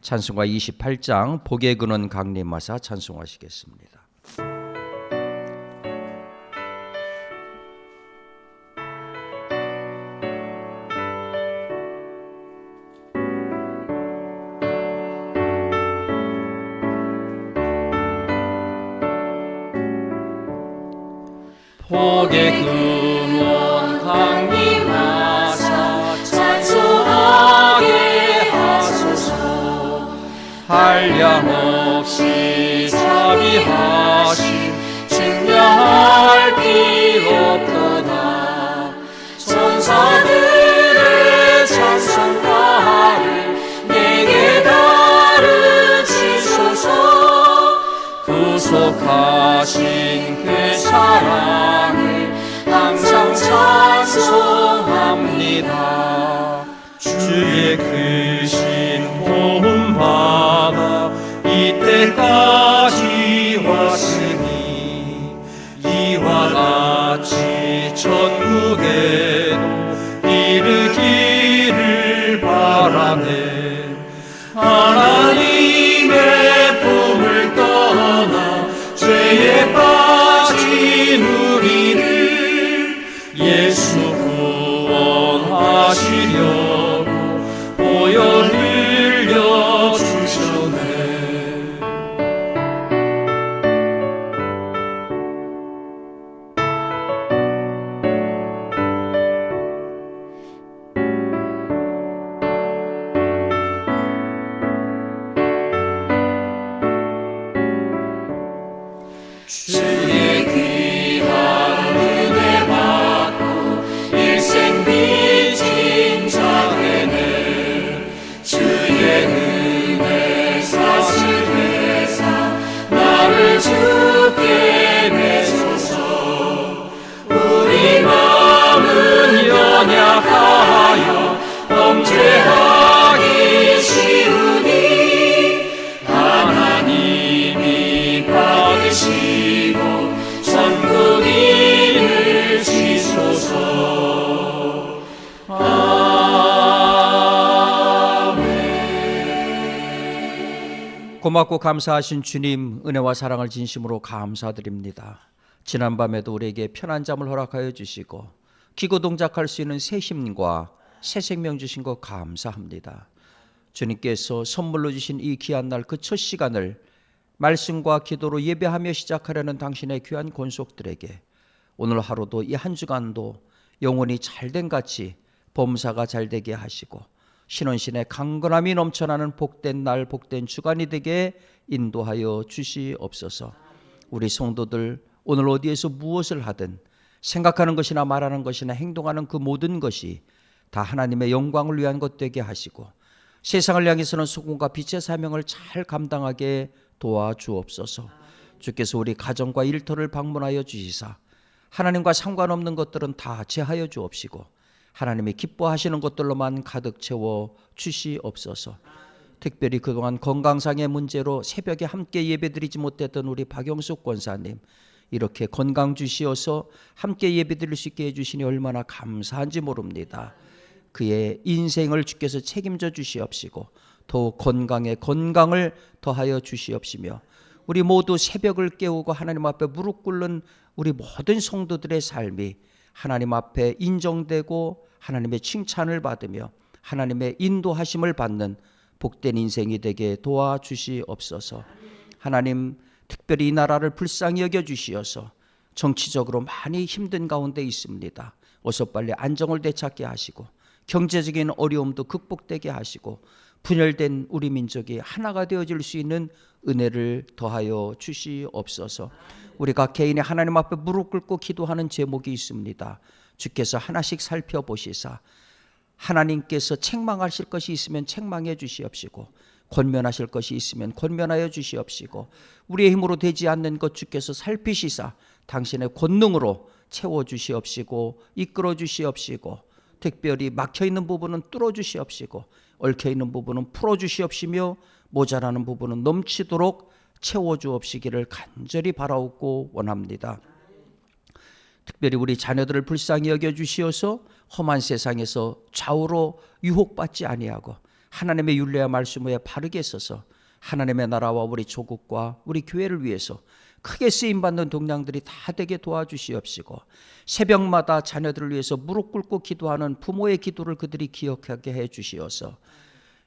찬송가 28장 복의 근원 강림하사 찬송하시겠습니다. 복의 한량없이 자비하 고맙고 감사하신 주님 은혜와 사랑을 진심으로 감사드립니다. 지난 밤에도 우리에게 편한 잠을 허락하여 주시고 기고 동작할 수 있는 새 힘과 새 생명 주신 것 감사합니다. 주님께서 선물로 주신 이 귀한 날 그 첫 시간을 말씀과 기도로 예배하며 시작하려는 당신의 귀한 권속들에게 오늘 하루도 이 한 주간도 영혼이 잘된 같이 범사가 잘되게 하시고 신원신의 강건함이 넘쳐나는 복된 날 복된 주간이 되게 인도하여 주시옵소서 우리 성도들 오늘 어디에서 무엇을 하든 생각하는 것이나 말하는 것이나 행동하는 그 모든 것이 다 하나님의 영광을 위한 것 되게 하시고 세상을 향해서는 소금과 빛의 사명을 잘 감당하게 도와주옵소서. 주께서 우리 가정과 일터를 방문하여 주시사 하나님과 상관없는 것들은 다 제하여 주옵시고 하나님이 기뻐하시는 것들로만 가득 채워 주시옵소서. 특별히 그동안 건강상의 문제로 새벽에 함께 예배드리지 못했던 우리 박영숙 권사님 이렇게 건강 주시어서 함께 예배드릴 수 있게 해주시니 얼마나 감사한지 모릅니다. 그의 인생을 주께서 책임져 주시옵시고 더욱 건강에 건강을 더하여 주시옵시며 우리 모두 새벽을 깨우고 하나님 앞에 무릎 꿇는 우리 모든 성도들의 삶이 하나님 앞에 인정되고 하나님의 칭찬을 받으며 하나님의 인도하심을 받는 복된 인생이 되게 도와주시옵소서. 하나님 특별히 이 나라를 불쌍히 여겨 주시어서 정치적으로 많이 힘든 가운데 있습니다. 어서 빨리 안정을 되찾게 하시고 경제적인 어려움도 극복되게 하시고 분열된 우리 민족이 하나가 되어질 수 있는 은혜를 더하여 주시옵소서. 우리가 개인이 하나님 앞에 무릎 꿇고 기도하는 제목이 있습니다. 주께서 하나씩 살펴보시사 하나님께서 책망하실 것이 있으면 책망해 주시옵시고 권면하실 것이 있으면 권면하여 주시옵시고 우리의 힘으로 되지 않는 것 주께서 살피시사 당신의 권능으로 채워 주시옵시고 이끌어 주시옵시고 특별히 막혀 있는 부분은 뚫어 주시옵시고 얽혀 있는 부분은 풀어 주시옵시며 모자라는 부분은 넘치도록 채워 주옵시기를 간절히 바라옵고 원합니다. 특별히 우리 자녀들을 불쌍히 여겨 주시어서 험한 세상에서 좌우로 유혹받지 아니하고 하나님의 윤례와 말씀에 바르게 서서 하나님의 나라와 우리 조국과 우리 교회를 위해서 크게 쓰임 받는 동량들이 다 되게 도와주시옵시고 새벽마다 자녀들을 위해서 무릎 꿇고 기도하는 부모의 기도를 그들이 기억하게 해 주시어서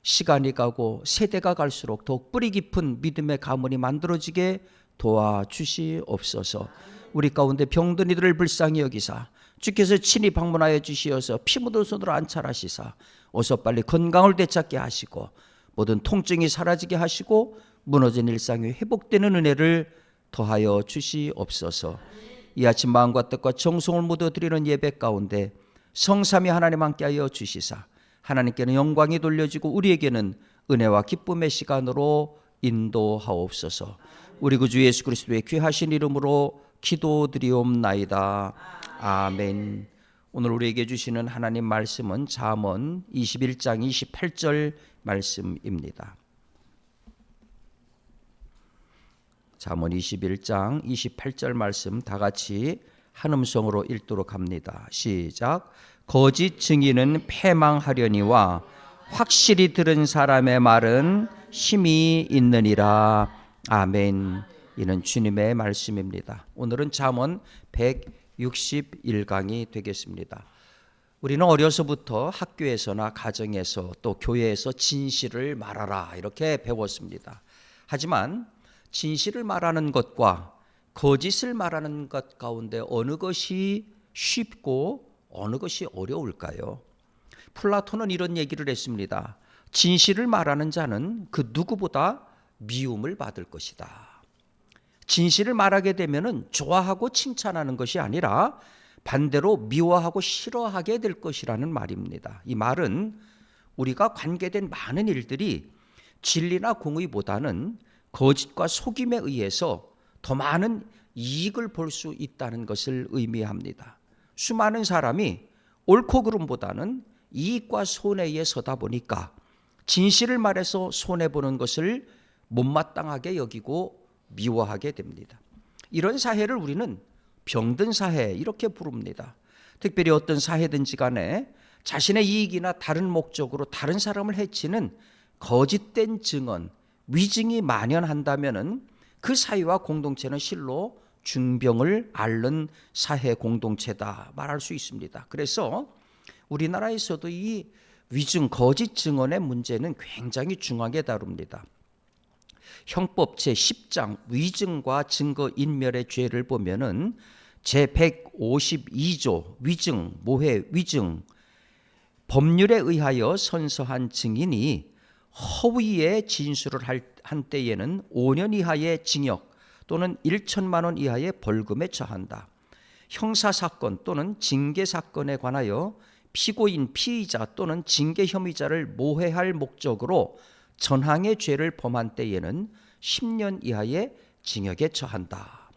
시간이 가고 세대가 갈수록 더욱 뿌리 깊은 믿음의 가문이 만들어지게 도와주시옵소서. 우리 가운데 병든 이들을 불쌍히 여기사 주께서 친히 방문하여 주시어서 피 묻은 손으로 안찰하시사 어서 빨리 건강을 되찾게 하시고 모든 통증이 사라지게 하시고 무너진 일상이 회복되는 은혜를 더하여 주시옵소서. 이 아침 마음과 뜻과 정성을 모두 드리는 예배 가운데 성삼위 하나님 함께하여 주시사 하나님께는 영광이 돌려지고 우리에게는 은혜와 기쁨의 시간으로 인도하옵소서. 우리 구주 예수 그리스도의 귀하신 이름으로 기도드리옵나이다. 아멘. 오늘 우리에게 주시는 하나님 말씀은 잠언 21장 28절 말씀입니다. 잠언 21장 28절 말씀 다 같이 한 음성으로 읽도록 합니다. 시작. 거짓 증인은 패망하려니와 확실히 들은 사람의 말은 힘이 있느니라. 아멘. 이는 주님의 말씀입니다. 오늘은 잠언 161강이 되겠습니다. 우리는 어려서부터 학교에서나 가정에서 또 교회에서 진실을 말하라 이렇게 배웠습니다. 하지만 진실을 말하는 것과 거짓을 말하는 것 가운데 어느 것이 쉽고 어느 것이 어려울까요? 플라톤은 이런 얘기를 했습니다. 진실을 말하는 자는 그 누구보다 미움을 받을 것이다. 진실을 말하게 되면은 좋아하고 칭찬하는 것이 아니라 반대로 미워하고 싫어하게 될 것이라는 말입니다. 이 말은 우리가 관계된 많은 일들이 진리나 공의보다는 거짓과 속임에 의해서 더 많은 이익을 볼 수 있다는 것을 의미합니다. 수많은 사람이 옳고 그름보다는 이익과 손해에 서다 보니까 진실을 말해서 손해 보는 것을 못마땅하게 여기고 미워하게 됩니다. 이런 사회를 우리는 병든 사회 이렇게 부릅니다. 특별히 어떤 사회든지 간에 자신의 이익이나 다른 목적으로 다른 사람을 해치는 거짓된 증언, 위증이 만연한다면은 그 사회와 공동체는 실로 중병을 앓는 사회 공동체다 말할 수 있습니다. 그래서 우리나라에서도 이 위증 거짓 증언의 문제는 굉장히 중하게 다룹니다. 형법 제 10장 위증과 증거 인멸의 죄를 보면은 제 152조 위증 모해 위증 법률에 의하여 선서한 증인이 허위의 진술을 한 때에는 5년 이하의 징역 또는 1천만 원 이하의 벌금에 처한다. 형사 사건 또는 징계 사건에 관하여 피고인 피의자 또는 징계 혐의자를 모해할 목적으로 전항의 죄를 범한 때에는 10년 이하의 징역에 처한다.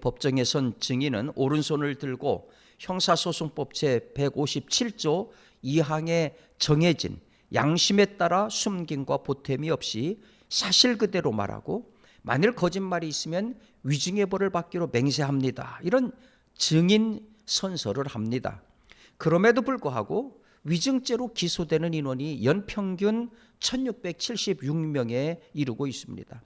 법정에선 증인은 오른손을 들고 형사소송법 제 157조 2항에 정해진 양심에 따라 숨김과 보탬이 없이 사실 그대로 말하고 만일 거짓말이 있으면 위증의 벌을 받기로 맹세합니다. 이런 증인 선서를 합니다. 그럼에도 불구하고 위증죄로 기소되는 인원이 연평균 1676명에 이르고 있습니다.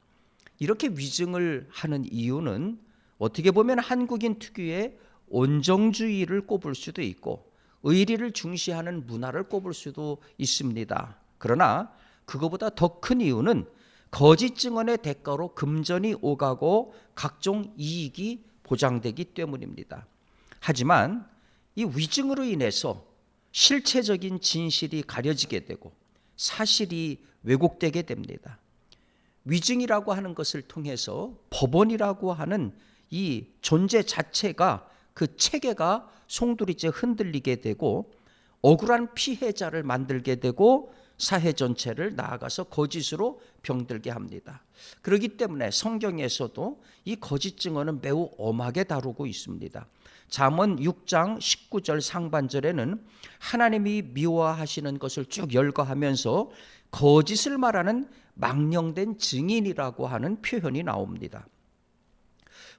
이렇게 위증을 하는 이유는 어떻게 보면 한국인 특유의 온정주의를 꼽을 수도 있고 의리를 중시하는 문화를 꼽을 수도 있습니다. 그러나 그거보다 더 큰 이유는 거짓 증언의 대가로 금전이 오가고 각종 이익이 보장되기 때문입니다. 하지만 이 위증으로 인해서 실체적인 진실이 가려지게 되고 사실이 왜곡되게 됩니다. 위증이라고 하는 것을 통해서 법원이라고 하는 이 존재 자체가 그 체계가 송두리째 흔들리게 되고 억울한 피해자를 만들게 되고 사회 전체를 나아가서 거짓으로 병들게 합니다. 그렇기 때문에 성경에서도 이 거짓 증언은 매우 엄하게 다루고 있습니다. 잠언 6장 19절 상반절에는 하나님이 미워하시는 것을 쭉 열거하면서 거짓을 말하는 망령된 증인이라고 하는 표현이 나옵니다.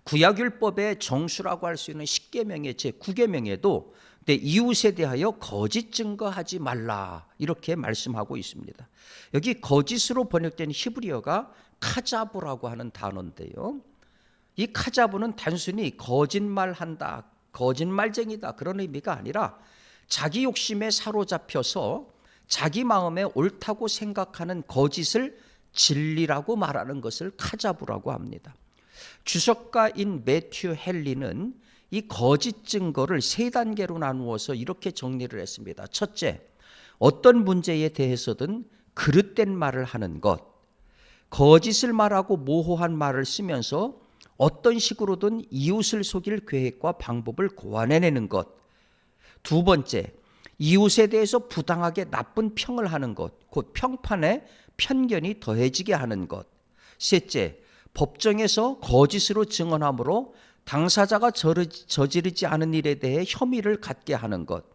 구약율법의 정수라고 할 수 있는 10계명의 제 9계명에도 내 이웃에 대하여 거짓 증거하지 말라 이렇게 말씀하고 있습니다. 여기 거짓으로 번역된 히브리어가 카자브라고 하는 단어인데요. 이 카자브는 단순히 거짓말한다, 거짓말쟁이다 그런 의미가 아니라 자기 욕심에 사로잡혀서 자기 마음에 옳다고 생각하는 거짓을 진리라고 말하는 것을 카자브라고 합니다. 주석가인 매튜 헬리는 이 거짓 증거를 세 단계로 나누어서 이렇게 정리를 했습니다. 첫째, 어떤 문제에 대해서든 그릇된 말을 하는 것, 거짓을 말하고 모호한 말을 쓰면서 어떤 식으로든 이웃을 속일 계획과 방법을 고안해내는 것. 두 번째, 이웃에 대해서 부당하게 나쁜 평을 하는 것, 곧 평판에 편견이 더해지게 하는 것. 셋째, 법정에서 거짓으로 증언함으로 당사자가 저지르지 않은 일에 대해 혐의를 갖게 하는 것.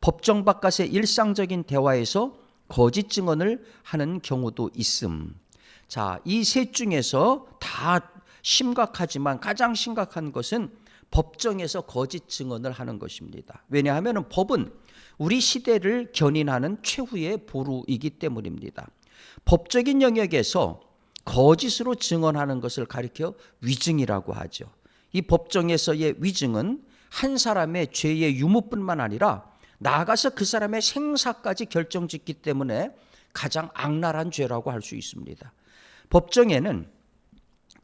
법정 바깥의 일상적인 대화에서 거짓 증언을 하는 경우도 있음. 자, 이 셋 중에서 다 심각하지만 가장 심각한 것은 법정에서 거짓 증언을 하는 것입니다. 왜냐하면 법은 우리 시대를 견인하는 최후의 보루이기 때문입니다. 법적인 영역에서 거짓으로 증언하는 것을 가리켜 위증이라고 하죠. 이 법정에서의 위증은 한 사람의 죄의 유무뿐만 아니라 나아가서 그 사람의 생사까지 결정짓기 때문에 가장 악랄한 죄라고 할 수 있습니다. 법정에는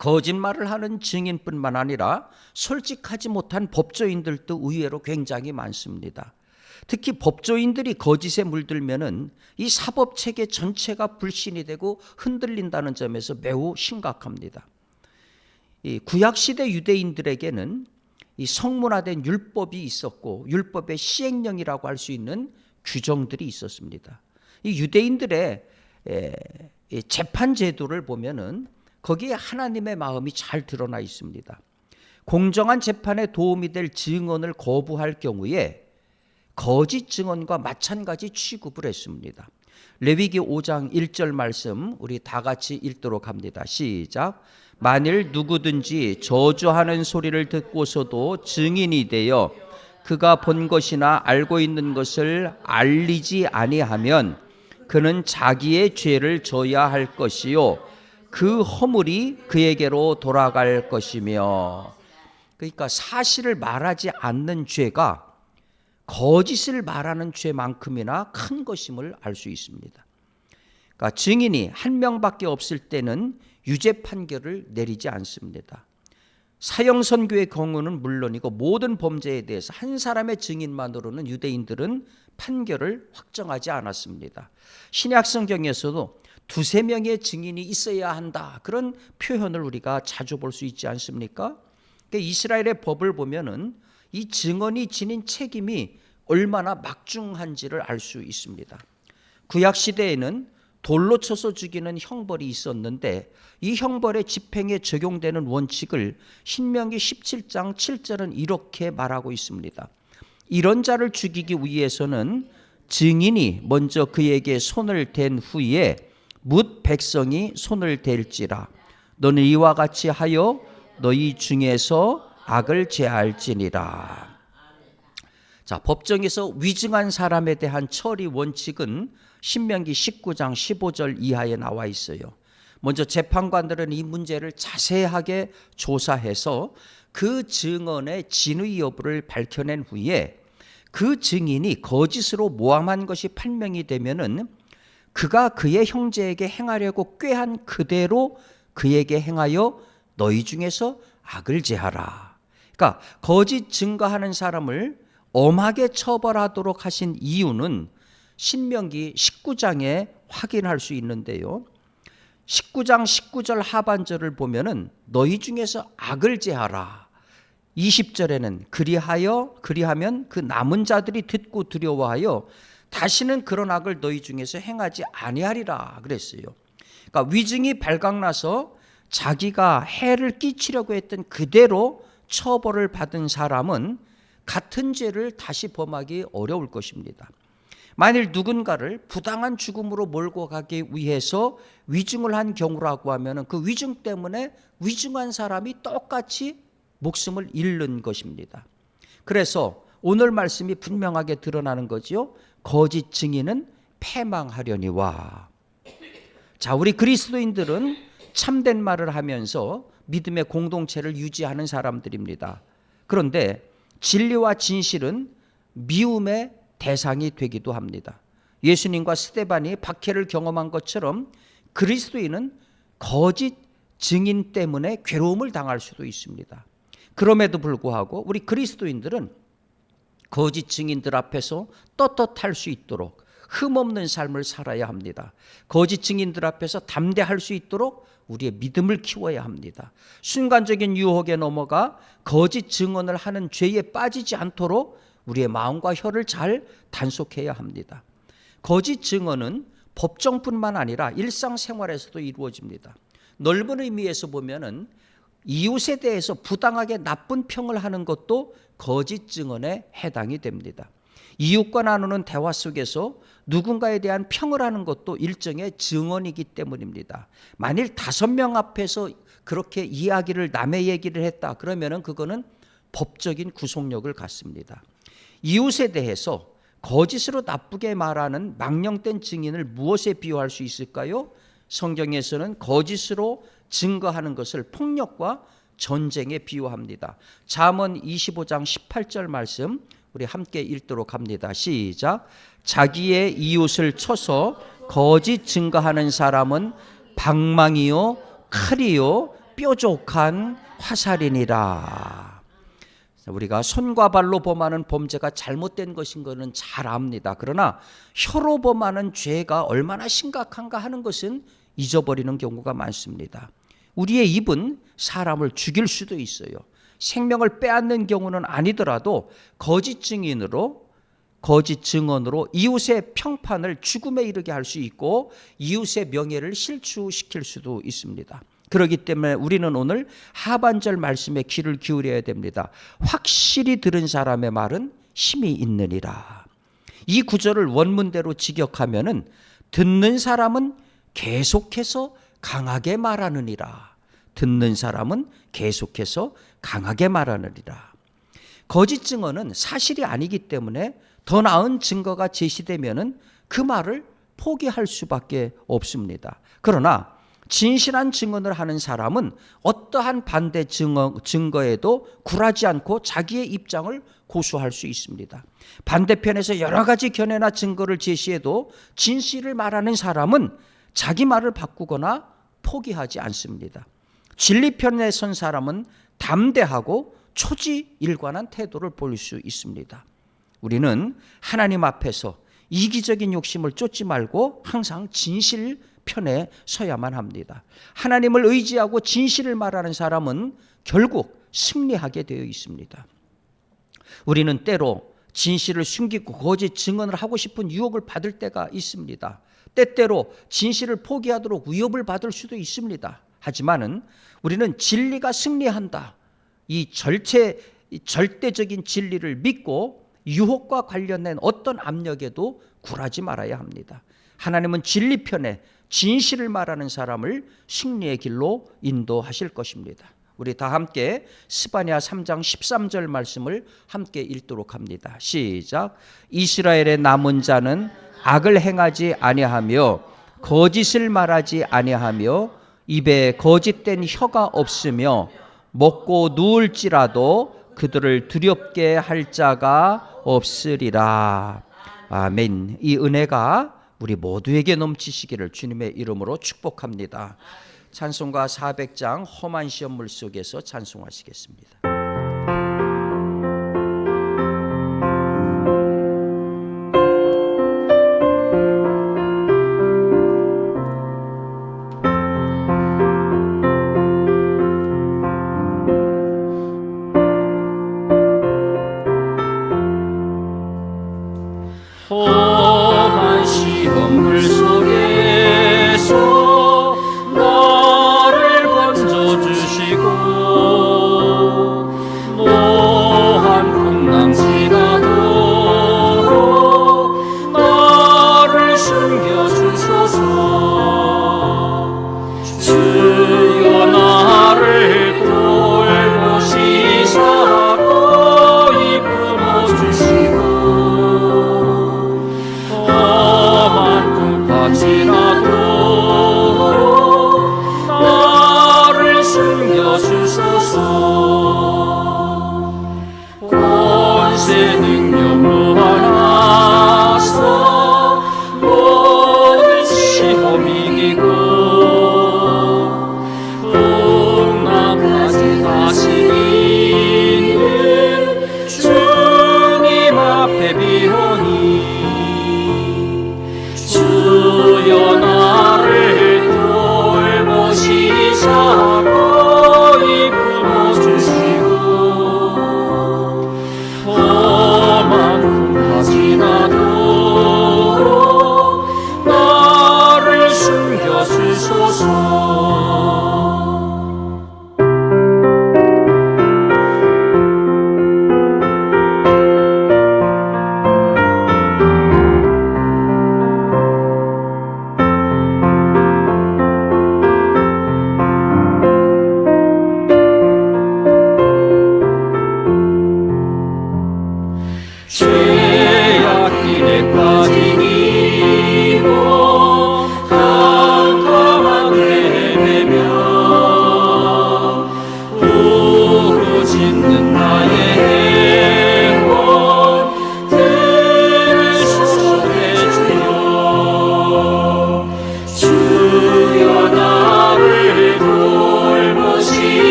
거짓말을 하는 증인뿐만 아니라 솔직하지 못한 법조인들도 의외로 굉장히 많습니다. 특히 법조인들이 거짓에 물들면은 이 사법 체계 전체가 불신이 되고 흔들린다는 점에서 매우 심각합니다. 이 구약 시대 유대인들에게는 이 성문화된 율법이 있었고 율법의 시행령이라고 할 수 있는 규정들이 있었습니다. 이 유대인들의 재판 제도를 보면은 거기에 하나님의 마음이 잘 드러나 있습니다. 공정한 재판에 도움이 될 증언을 거부할 경우에 거짓 증언과 마찬가지 취급을 했습니다. 레위기 5장 1절 말씀 우리 다 같이 읽도록 합니다. 시작. 만일 누구든지 저주하는 소리를 듣고서도 증인이 되어 그가 본 것이나 알고 있는 것을 알리지 아니하면 그는 자기의 죄를 져야 할 것이요 그 허물이 그에게로 돌아갈 것이며 그러니까 사실을 말하지 않는 죄가 거짓을 말하는 죄만큼이나 큰 것임을 알 수 있습니다. 그러니까 증인이 한 명밖에 없을 때는 유죄 판결을 내리지 않습니다. 사형 선교의 경우는 물론이고 모든 범죄에 대해서 한 사람의 증인만으로는 유대인들은 판결을 확정하지 않았습니다. 신약 성경에서도 두세 명의 증인이 있어야 한다. 그런 표현을 우리가 자주 볼 수 있지 않습니까? 그러니까 이스라엘의 법을 보면은 이 증언이 지닌 책임이 얼마나 막중한지를 알 수 있습니다. 구약 시대에는 돌로 쳐서 죽이는 형벌이 있었는데 이 형벌의 집행에 적용되는 원칙을 신명기 17장 7절은 이렇게 말하고 있습니다. 이런 자를 죽이기 위해서는 증인이 먼저 그에게 손을 댄 후에 묻 백성이 손을 댈지라 너는 이와 같이 하여 너희 중에서 악을 제할지니라. 자, 법정에서 위증한 사람에 대한 처리 원칙은 신명기 19장 15절 이하에 나와 있어요. 먼저 재판관들은 이 문제를 자세하게 조사해서 그 증언의 진위 여부를 밝혀낸 후에 그 증인이 거짓으로 모함한 것이 판명이 되면은 그가 그의 형제에게 행하려고 꾀한 그대로 그에게 행하여 너희 중에서 악을 제하라. 그러니까 거짓 증거하는 사람을 엄하게 처벌하도록 하신 이유는 신명기 19장에 확인할 수 있는데요. 19장 19절 하반절을 보면은 너희 중에서 악을 제하라. 20절에는 그리하여 그리하면 그 남은 자들이 듣고 두려워하여 다시는 그런 악을 너희 중에서 행하지 아니하리라 그랬어요. 그러니까 위증이 발각나서 자기가 해를 끼치려고 했던 그대로 처벌을 받은 사람은 같은 죄를 다시 범하기 어려울 것입니다. 만일 누군가를 부당한 죽음으로 몰고 가기 위해서 위증을 한 경우라고 하면 그 위증 때문에 위증한 사람이 똑같이 목숨을 잃는 것입니다. 그래서 오늘 말씀이 분명하게 드러나는 거지요. 거짓 증인은 패망하려니와. 자, 우리 그리스도인들은 참된 말을 하면서 믿음의 공동체를 유지하는 사람들입니다. 그런데 진리와 진실은 미움의 대상이 되기도 합니다. 예수님과 스테반이 박해를 경험한 것처럼 그리스도인은 거짓 증인 때문에 괴로움을 당할 수도 있습니다. 그럼에도 불구하고 우리 그리스도인들은 거짓 증인들 앞에서 떳떳할 수 있도록 흠없는 삶을 살아야 합니다. 거짓 증인들 앞에서 담대할 수 있도록 우리의 믿음을 키워야 합니다. 순간적인 유혹에 넘어가 거짓 증언을 하는 죄에 빠지지 않도록 우리의 마음과 혀를 잘 단속해야 합니다. 거짓 증언은 법정뿐만 아니라 일상생활에서도 이루어집니다. 넓은 의미에서 보면은 이웃에 대해서 부당하게 나쁜 평을 하는 것도 거짓 증언에 해당이 됩니다. 이웃과 나누는 대화 속에서 누군가에 대한 평을 하는 것도 일종의 증언이기 때문입니다. 만일 다섯 명 앞에서 그렇게 이야기를 남의 얘기를 했다 그러면은 그거는 법적인 구속력을 갖습니다. 이웃에 대해서 거짓으로 나쁘게 말하는 망령된 증인을 무엇에 비유할 수 있을까요? 성경에서는 거짓으로 증거하는 것을 폭력과 전쟁에 비유합니다. 잠언 25장 18절 말씀 우리 함께 읽도록 합니다. 시작. 자기의 이웃을 쳐서 거짓 증거하는 사람은 방망이요 칼이요 뾰족한 화살이니라. 우리가 손과 발로 범하는 범죄가 잘못된 것인 것은 잘 압니다. 그러나 혀로 범하는 죄가 얼마나 심각한가 하는 것은 잊어버리는 경우가 많습니다. 우리의 입은 사람을 죽일 수도 있어요. 생명을 빼앗는 경우는 아니더라도 거짓 증인으로 거짓 증언으로 이웃의 평판을 죽음에 이르게 할 수 있고 이웃의 명예를 실추시킬 수도 있습니다. 그렇기 때문에 우리는 오늘 하반절 말씀에 귀를 기울여야 됩니다. 확실히 들은 사람의 말은 힘이 있느니라. 이 구절을 원문대로 직역하면은 듣는 사람은 계속해서 강하게 말하느니라. 듣는 사람은 계속해서 강하게 말하느니라. 거짓 증언은 사실이 아니기 때문에 더 나은 증거가 제시되면은 그 말을 포기할 수밖에 없습니다. 그러나 진실한 증언을 하는 사람은 어떠한 반대 증거, 증거에도 굴하지 않고 자기의 입장을 고수할 수 있습니다. 반대편에서 여러 가지 견해나 증거를 제시해도 진실을 말하는 사람은 자기 말을 바꾸거나 포기하지 않습니다. 진리편에 선 사람은 담대하고 초지일관한 태도를 보일 수 있습니다. 우리는 하나님 앞에서 이기적인 욕심을 쫓지 말고 항상 진실 편에 서야만 합니다. 하나님을 의지하고 진실을 말하는 사람은 결국 승리하게 되어 있습니다. 우리는 때로 진실을 숨기고 거짓 증언을 하고 싶은 유혹을 받을 때가 있습니다. 때때로 진실을 포기하도록 위협을 받을 수도 있습니다. 하지만은 우리는 진리가 승리한다. 이 절체 절대적인 진리를 믿고 유혹과 관련된 어떤 압력에도 굴하지 말아야 합니다. 하나님은 진리 편에 진실을 말하는 사람을 승리의 길로 인도하실 것입니다. 우리 다 함께 스바냐 3장 13절 말씀을 함께 읽도록 합니다. 시작. 이스라엘의 남은 자는 악을 행하지 아니하며 거짓을 말하지 아니하며 입에 거짓된 혀가 없으며 먹고 누울지라도 그들을 두렵게 할 자가 없으리라. 아멘. 이 은혜가 우리 모두에게 넘치시기를 주님의 이름으로 축복합니다. 찬송가 400장 험한 시험 물 속에서 찬송하시겠습니다. 험한 시험물 속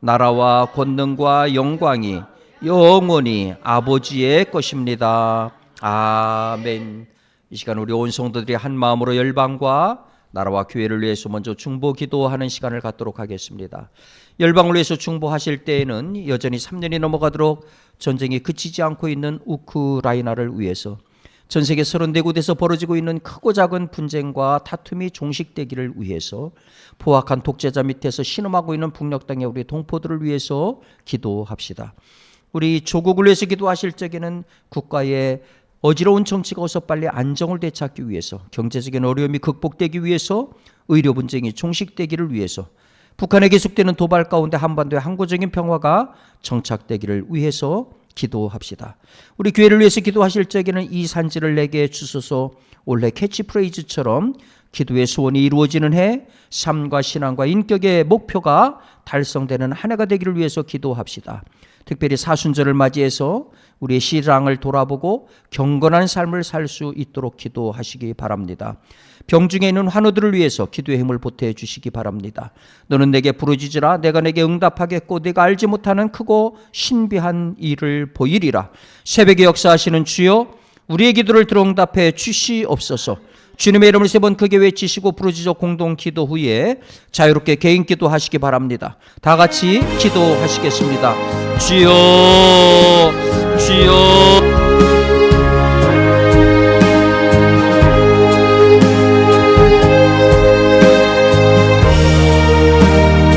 나라와 권능과 영광이 영원히 아버지의 것입니다. 아멘. 이 시간 우리 온 성도들이 한 마음으로 열방과 나라와 교회를 위해서 먼저 중보 기도하는 시간을 갖도록 하겠습니다. 열방을 위해서 중보하실 때에는 여전히 3년이 넘어가도록 전쟁이 그치지 않고 있는 우크라이나를 위해서 전 세계 34곳에서 벌어지고 있는 크고 작은 분쟁과 다툼이 종식되기를 위해서 포악한 독재자 밑에서 신음하고 있는 북녘 땅의 우리 동포들을 위해서 기도합시다. 우리 조국을 위해서 기도하실 적에는 국가의 어지러운 정치가 어서 빨리 안정을 되찾기 위해서 경제적인 어려움이 극복되기 위해서 의료 분쟁이 종식되기를 위해서 북한에 계속되는 도발 가운데 한반도의 항구적인 평화가 정착되기를 위해서 기도합시다. 우리 교회를 위해서 기도하실 적에는 이 산지를 내게 주소서 올해 캐치프레이즈처럼 기도의 소원이 이루어지는 해 삶과 신앙과 인격의 목표가 달성되는 한 해가 되기를 위해서 기도합시다. 특별히 사순절을 맞이해서 우리의 신앙을 돌아보고 경건한 삶을 살 수 있도록 기도하시기 바랍니다. 병중에 있는 환우들을 위해서 기도의 힘을 보태 주시기 바랍니다. 너는 내게 부르짖으라 내가 내게 응답하겠고 내가 알지 못하는 크고 신비한 일을 보이리라. 새벽에 역사하시는 주여 우리의 기도를 들어 응답해 주시옵소서. 주님의 이름을 세 번 크게 외치시고 부르짖어 공동 기도 후에 자유롭게 개인 기도하시기 바랍니다. 다 같이 기도하시겠습니다. 주여 주여